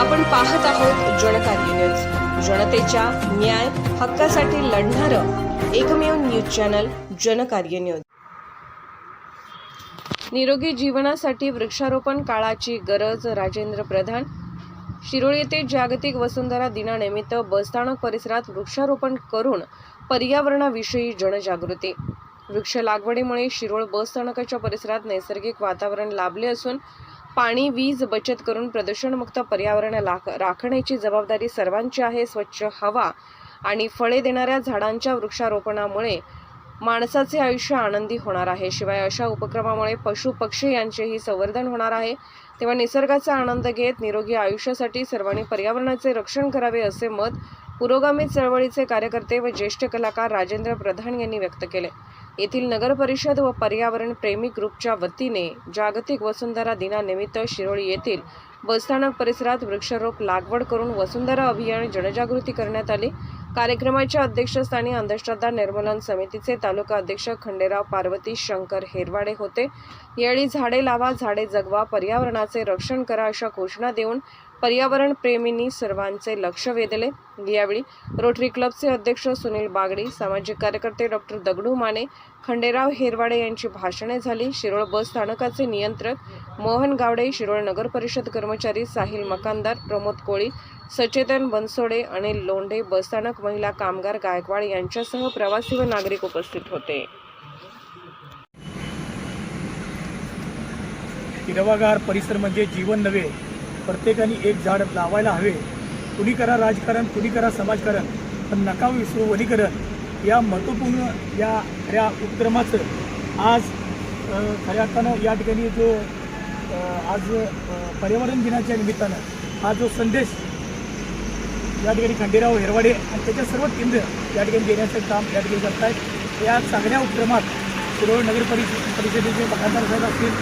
आपण पाहत आहोत जनकार्य न्यूज. जनतेच्या न्याय हक्कासाठी लढणारं एकमेव न्यूज चॅनल जनकार्य न्यूज. निरोगी जीवनासाठी वृक्षारोपण काळाची गरज राजेंद्र प्रधान. शिरोळ येथे जागतिक वसुंधरा दिनानिमित्त बसस्थानक परिसरात वृक्षारोपण करून पर्यावरणाविषयी जनजागृती. वृक्ष लागवडीमुळे शिरोळ बसस्थानकाच्या परिसरात नैसर्गिक वातावरण लाभले असून पाणी वीज बचत करून प्रदूषणमुक्त पर्यावरण राखण्याची जबाबदारी सर्वांची आहे. स्वच्छ हवा आणि फळे देणाऱ्या झाडांच्या वृक्षारोपणामुळे माणसाचे आयुष्य आनंदी होणार आहे. शिवाय अशा उपक्रमामुळे पशु पक्षी यांचेही संवर्धन होणार आहे. तेव्हा निसर्गाचा आनंद घेत निरोगी आयुष्यासाठी सर्वांनी पर्यावरणाचे रक्षण करावे असे मत पुरोगामी चळवळीचे कार्यकर्ते व ज्येष्ठ कलाकार राजेंद्र प्रधान यांनी व्यक्त केले. येथील नगरपरिषद व पर्यावरण प्रेमी ग्रुपच्या वतीने जागतिक वसुंधरा दिनानिमित्त शिरोळी येथील बसस्थानक परिसरात वृक्षारोप लागवड करून वसुंधरा अभियान जनजागृती करण्यात आली. कार्यक्रमाच्या अध्यक्षस्थानी अंधश्रद्धा निर्मूलन समितीचे तालुका अध्यक्ष खंडेराव पार्वती शंकर हेरवाडे होते. यावेळी झाडे लावा झाडे जगवा पर्यावरणाचे रक्षण करा अशा घोषणा देऊन पर्यावरण प्रेमींनी सर्वांचे लक्ष वेधले. यावेळी रोटरी क्लबचे अध्यक्ष सुनील बागडी सामाजिक कार्यकर्ते डॉक्टर दगडू माने खंडेराव हेरवाडे यांची भाषणे झाली. शिरोळ बस स्थानकाचे नियंत्रक मोहन गावडे शिरोळ नगर परिषद कर्मचारी साहिल मकानदार प्रमोद कोळी सचेतन बनसोडे अनिल लोंढे बसस्थानक महिला कामगार गायकवाड यांच्यासह प्रवासी व नागरिक उपस्थित होते. हिरवागार परिसर म्हणजे जीवन नव्हे प्रत्येकाने एक झाड लावायला हवे. कुणी करा राजकारण कुणी करा समाजकारण पण नका विसरू वनीकरण. या महत्त्वपूर्ण या खऱ्या उपक्रमाचं आज खऱ्या अर्थानं या ठिकाणी जो आज पर्यावरण दिनाच्या निमित्तानं हा जो संदेश या ठिकाणी खंडेराव हेरवाडे आणि त्याच्या सर्व केंद्र या ठिकाणी देण्याचं काम या ठिकाणी करत आहेत या चांगल्या उपक्रमात शिरोळ नगर परिषद परिषदेचे मकानदार साहेब असतील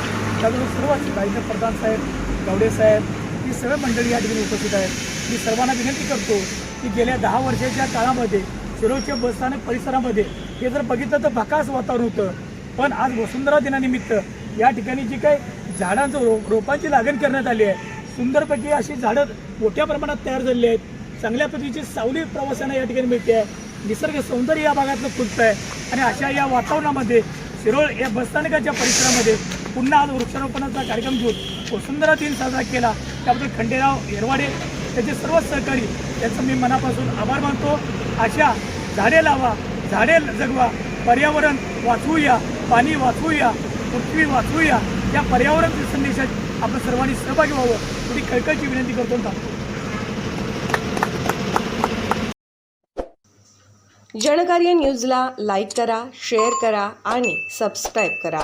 त्याबरोबर सर्वच राजेंद्र प्रधान साहेब गावडे साहेब ही सर्व मंडळी या ठिकाणी उपस्थित आहेत. मी सर्वांना विनंती करतो की गेल्या दहा वर्षाच्या काळामध्ये शिरोळच्या बसस्थानक परिसरामध्ये हे जर बघितलं तर भकास वातावरण होतं. पण आज वसुंधरा दिनानिमित्त या ठिकाणी जी काही झाडांचं रो रोपांची लागण करण्यात आली आहे. सुंदरपैकी अशी झाडं मोठ्या प्रमाणात तयार झालेली आहेत. चांगल्या पद्धतीची सावली प्रवाशांना या ठिकाणी मिळते आहे. निसर्ग सौंदर्य या भागातलं फुटतं आहे. आणि अशा या वातावरणामध्ये शिरोळ या बसस्थानकाच्या परिसरामध्ये पुन्हा आज वृक्षारोपणाचा कार्यक्रम घेऊन वसुंधरा दिन साजरा केला. त्याबद्दल खंडेराव येरवाडे त्याचे सर्व सहकारी त्याचं मी मनापासून आभार मानतो. अशा झाडे लावा झाडे जगवा पर्यावरण वाचवूया पाणी वाचवूया पृथ्वी वाचवूया या पर्यावरण संदेशात आपण सर्वांनी सहभागी व्हावं. तुम्ही कळकळची विनंती करतो. जनकार्य न्यूजला लाईक करा शेअर करा आणि सबस्क्राईब करा.